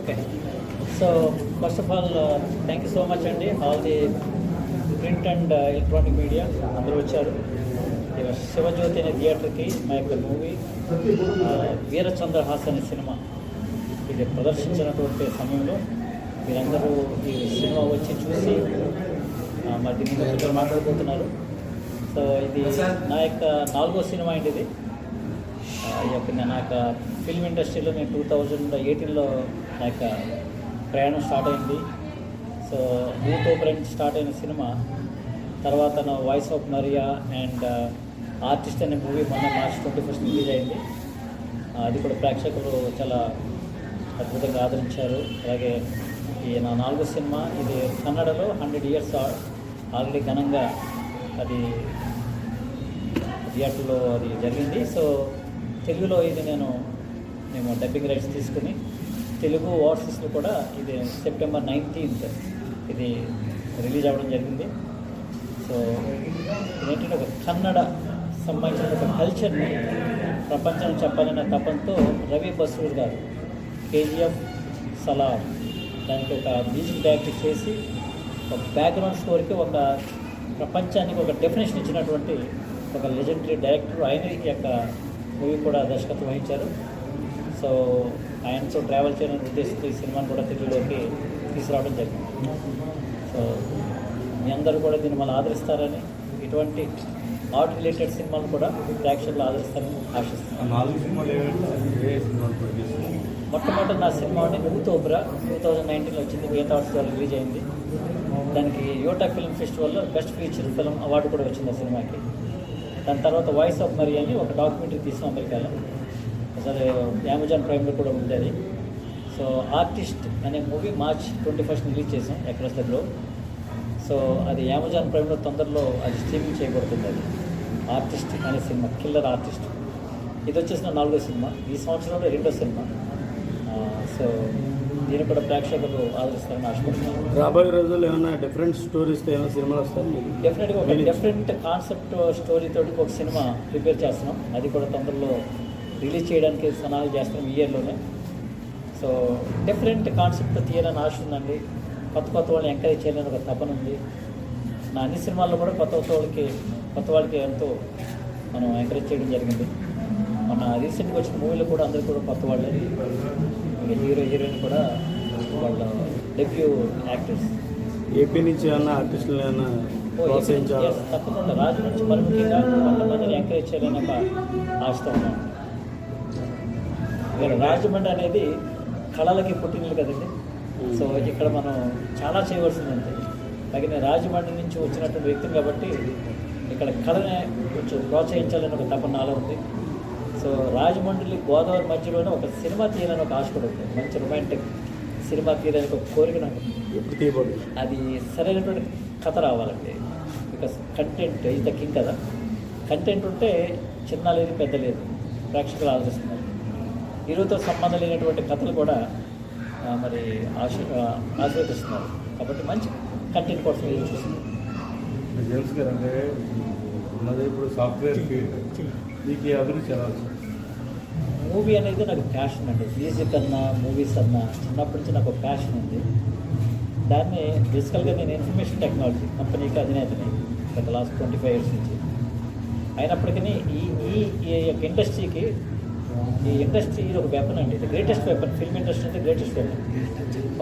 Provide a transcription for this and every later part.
Okay so first of all thank you so much అండి all the print and electronic media అందరూ వచ్చారు. శివజ్యోతి అనే థియేటర్కి మా యొక్క మూవీ వీరచంద్రహాస్ అనే సినిమా ఇది ప్రదర్శించినటువంటి సమయంలో మీరందరూ ఈ సినిమా వచ్చి చూసి మరి దీని మీద కొంచెం మాట్లాడుకుంటున్నారు. సో ఇది నా యొక్క నాలుగో సినిమా అండి ఇది. ఈ యొక్క నా యొక్క ఫిల్మ్ ఇండస్ట్రీలో నేను టూ థౌజండ్ ఎయిటీన్లో నా యొక్క ప్రయాణం స్టార్ట్ అయింది. సో యూతో ఫ్రెండ్ స్టార్ట్ అయిన సినిమా తర్వాత నా voice of Maria and artist అనే మూవీ మొన్న మార్చ్ ట్వంటీ ఫస్ట్ రిలీజ్ అయింది. Uh, అది కూడా ప్రేక్షకులు చాలా అద్భుతంగా ఆదరించారు. అలాగే ఈ నా నాలుగో సినిమా ఇది కన్నడలో హండ్రెడ్ ఇయర్స్ ఆల్రెడీ ఘనంగా అది థియేటర్లో అది జరిగింది. సో తెలుగులో ఇది నేను మేము డబ్బింగ్ రైట్స్ తీసుకుని తెలుగు ఓవర్సీస్లో కూడా ఇది సెప్టెంబర్ నైన్టీన్త్ ఇది రిలీజ్ అవ్వడం జరిగింది. సో ఏంటంటే ఒక కన్నడ సంబంధించిన ఒక కల్చర్ని ప్రపంచం చెప్పాలన్న తపంతో రవి బసూర్ గారు కేజీఎఫ్ సలార్ దానికి ఒక మ్యూజిక్ డైరెక్ట్ చేసి ఒక బ్యాక్గ్రౌండ్ స్కోర్కి ఒక ప్రపంచానికి ఒక డెఫినేషన్ ఇచ్చినటువంటి ఒక లెజెండరీ డైరెక్టర్ ఆయన యొక్క మూవీ కూడా దర్శకత్వం వహించారు. సో ఆయనతో ట్రావెల్ చేయాలని ఉద్దేశంతో ఈ సినిమాను కూడా తెలుగులోకి తీసుకురావడం జరిగింది. సో మీ అందరూ కూడా దీన్ని మళ్ళీ ఆదరిస్తారని ఇటువంటి ఆర్ట్ రిలేటెడ్ సినిమాలు కూడా ప్రేక్షకులు ఆదరిస్తారని ఆశిస్తున్నాను? మొట్టమొదటి నా సినిమా యూత్ ఓబ్రా. టూ థౌజండ్ నైన్టీన్లో వచ్చింది గీత అవార్డ్స్ ద్వారా రిలీజ్ అయింది. దానికి యోటా ఫిల్మ్ ఫెస్టివల్లో బెస్ట్ ఫీచర్ ఫిల్మ్ అవార్డు కూడా వచ్చింది ఆ సినిమాకి. దాని తర్వాత వాయిస్ ఆఫ్ మరి అని ఒక డాక్యుమెంటరీ తీసాం అమెరికాలో. అసలు అమెజాన్ ప్రైమ్లో కూడా ఉంది అది. సో ఆర్టిస్ట్ అనే movie March twenty first release చేసాం అక్రాస్ ద గ్లోబ్ సో అది అమెజాన్ ప్రైమ్లో తొందరలో అది స్ట్రీమింగ్ చేయబడుతుంది అది. ఆర్టిస్ట్ అనే సినిమా కిల్లర్ ఆర్టిస్ట్ ఇది వచ్చేసిన నాలుగో సినిమా. ఈ సంవత్సరంలో రెండో సినిమా. సో దీన్ని కూడా ప్రేక్షకులు ఆదరిస్తారని ఆశపడుతున్నాను. రాబోయే రోజుల్లో ఏమైనా డిఫరెంట్ స్టోరీస్తో ఏమైనా సినిమాలు వస్తాయి? డెఫినెట్గా ఒక డిఫరెంట్ కాన్సెప్ట్ స్టోరీ తోటి ఒక సినిమా ప్రిపేర్ చేస్తున్నాం. అది కూడా తొందరలో రిలీజ్ చేయడానికి సన్నాహాలు చేస్తున్నాం ఈ ఇయర్లోనే సో డిఫరెంట్ కాన్సెప్ట్ తీయాలని ఆశ ఉందండి. కొత్త కొత్త వాళ్ళని ఎంకరేజ్ చేయాలని ఒక తపన ఉంది. నా అన్ని సినిమాల్లో కూడా కొత్త కొత్త వాళ్ళకి కొత్త వాళ్ళకి ఎంతో మనం ఎంకరేజ్ చేయడం జరిగింది. మన రీసెంట్గా వచ్చిన మూవీలో కూడా అందరూ కూడా కొత్త వాళ్ళే హీరో హీరోయిన్ కూడా వాళ్ళ డెబ్యూ యాక్టర్స్. ఏపీ నుంచి ఏమైనా ఆర్టిస్టులు ఏమైనా ప్రోత్సహించాలి? తప్పకుండా. రాజు నుంచి మరి ముఖ్యంగా కొంతమందిని ఎంకరేజ్ చేయాలని ఒక ఆశతో ఉన్నాం. ఇక్కడ రాజమండ్రి అనేది కళలకి పుట్టినది కదండి. సో ఇక్కడ మనం చాలా చేయవలసింది ఉంది తగిన రాజమండ్రి నుంచి వచ్చినటువంటి వ్యక్తిని కాబట్టి ఇక్కడ కళని కొంచెం ప్రోత్సహించాలని ఒక తపన నాలో ఉంది. సో రాజమండ్రి గోదావరి మధ్యలోనే ఒక సినిమా తీయాలని ఒక ఆశ కూడా ఉంది. మంచి రొమాంటిక్ సినిమా తీయాలని ఒక కోరిక నాకు. ఎప్పుడు అది సరైనటువంటి కథ రావాలండి. Because content is the king కదా. కంటెంట్ ఉంటే చిన్న లేదు పెద్ద లేదు ప్రేక్షకులు ఆదరిస్తున్నారు. హీరోతో సంబంధం లేనటువంటి కథలు కూడా మరి ఆశ ఆశీర్వదిస్తున్నారు కాబట్టి మంచి కంటెంట్ కోసం ఎదురు చూస్తున్నారు తెలుసు కదంటే ఉన్నది ఇప్పుడు సాఫ్ట్వేర్ ఫీల్డ్ మీకు అభివృద్ధి ఎలా వచ్చింది? మూవీ అనేది నాకు ప్యాషన్ అండి. మ్యూజిక్ అన్నా మూవీస్ అన్నా చిన్నప్పటి నుంచి నాకు ఒక ప్యాషన్ ఉంది. దాన్ని బేసికల్గా నేను ఇన్ఫర్మేషన్ టెక్నాలజీ కంపెనీకి అధినేతని గత లాస్ట్ ట్వంటీ ఫైవ్ ఇయర్స్ నుంచి. అయినప్పటికీ ఈ ఈ యొక్క ఇండస్ట్రీకి ఈ ఇండస్ట్రీ ఒక వెపన్ అండి. ఇది గ్రేటెస్ట్ వెపన్ ఫిల్మ్ ఇండస్ట్రీ అంటే గ్రేటెస్ట్ వెపన్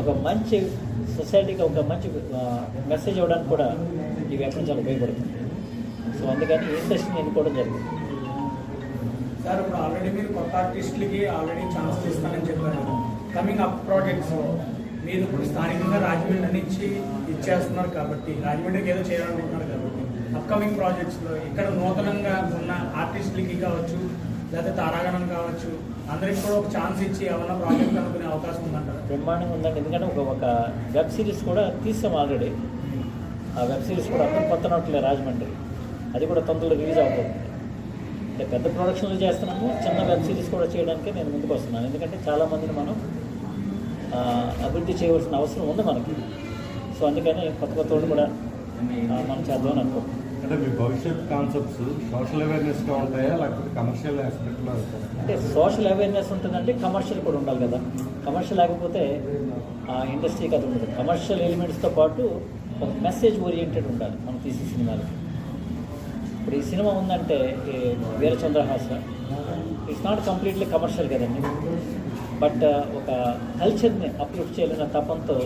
ఒక మంచి సొసైటీకి ఒక మంచి మెసేజ్ ఇవ్వడానికి కూడా ఈ వెపన్ చాలా ఉపయోగపడుతుంది. సో అందుకని ఈ ఇండస్ట్రీని ఎన్నుకోవడం జరిగింది. సార్ ఇప్పుడు ఆల్రెడీ మీరు కొత్త ఆర్టిస్టులకి ఆల్రెడీ ఛాన్స్ ఇస్తానని చెప్పారు కమింగ్ అప్ ప్రాజెక్ట్స్ మీరు ఇప్పుడు స్థానికంగా రాజమండ్రి నుంచి ఇచ్చేస్తున్నారు కాబట్టి రాజమండ్రికి ఏదో చేయాలనుకుంటున్నారు కాబట్టి అప్కమింగ్ ప్రాజెక్ట్స్లో ఇక్కడ నూతనంగా ఉన్న ఆర్టిస్టులకి కావచ్చు లేకపోతే తారాగణం కావచ్చు అందరికి కూడా ఒక ఛాన్స్ ఇచ్చి ఏమైనా ప్రాజెక్ట్ అనుకునే అవకాశం ఉందంటారు? బ్రహ్మాండంగా ఉందండి. ఎందుకంటే ఒక ఒక వెబ్ సిరీస్ కూడా తీసాం ఆల్రెడీ ఆ వెబ్ సిరీస్ కూడా అర్థం కొత్త నోట్లే రాజమండ్రి. అది కూడా తొందరలో రిలీజ్ అవుతుంది. అంటే పెద్ద ప్రొడక్షన్లు చేస్తున్నాము చిన్న వెబ్ సిరీస్ కూడా చేయడానికి నేను ముందుకు వస్తున్నాను. ఎందుకంటే చాలామందిని మనం అభివృద్ధి చేయవలసిన అవసరం ఉంది మనకి. సో అందుకని కొత్త కొత్త వాళ్ళు కూడా మనం చేద్దామని అనుకుంటున్నాం. అంటే మీ భవిష్యత్ కాన్సెప్ట్స్ సోషల్ అవేర్నెస్గా ఉంటాయా లేకపోతే కమర్షియల్ ఆస్పెక్ట్లో అంటే సోషల్ అవేర్నెస్ ఉంటుందంటే కమర్షియల్ కూడా ఉండాలి కదా. కమర్షియల్ లేకపోతే ఆ ఇండస్ట్రీకి అది ఉండదు. కమర్షియల్ ఎలిమెంట్స్తో పాటు ఒక మెసేజ్ ఓరియంటెడ్ ఉండాలి. మనం తీసే సినిమాలకి ఇప్పుడు ఈ సినిమా ఉందంటే Veerachandrahasa it's not completely commercial కదండి. బట్ ఒక కల్చర్ని అప్లిఫ్ట్ చేయాలన్న తపంతో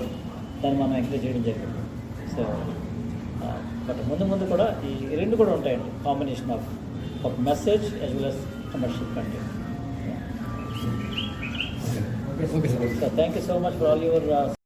దాన్ని మనం ఎంకరేజ్ చేయడం జరిగింది. సో బట్ ముందు ముందు కూడా ఈ రెండు కూడా ఉంటాయండి. కాంబినేషన్ ఆఫ్ ఒక message as well as commercial content okay sir you so much for all your uh,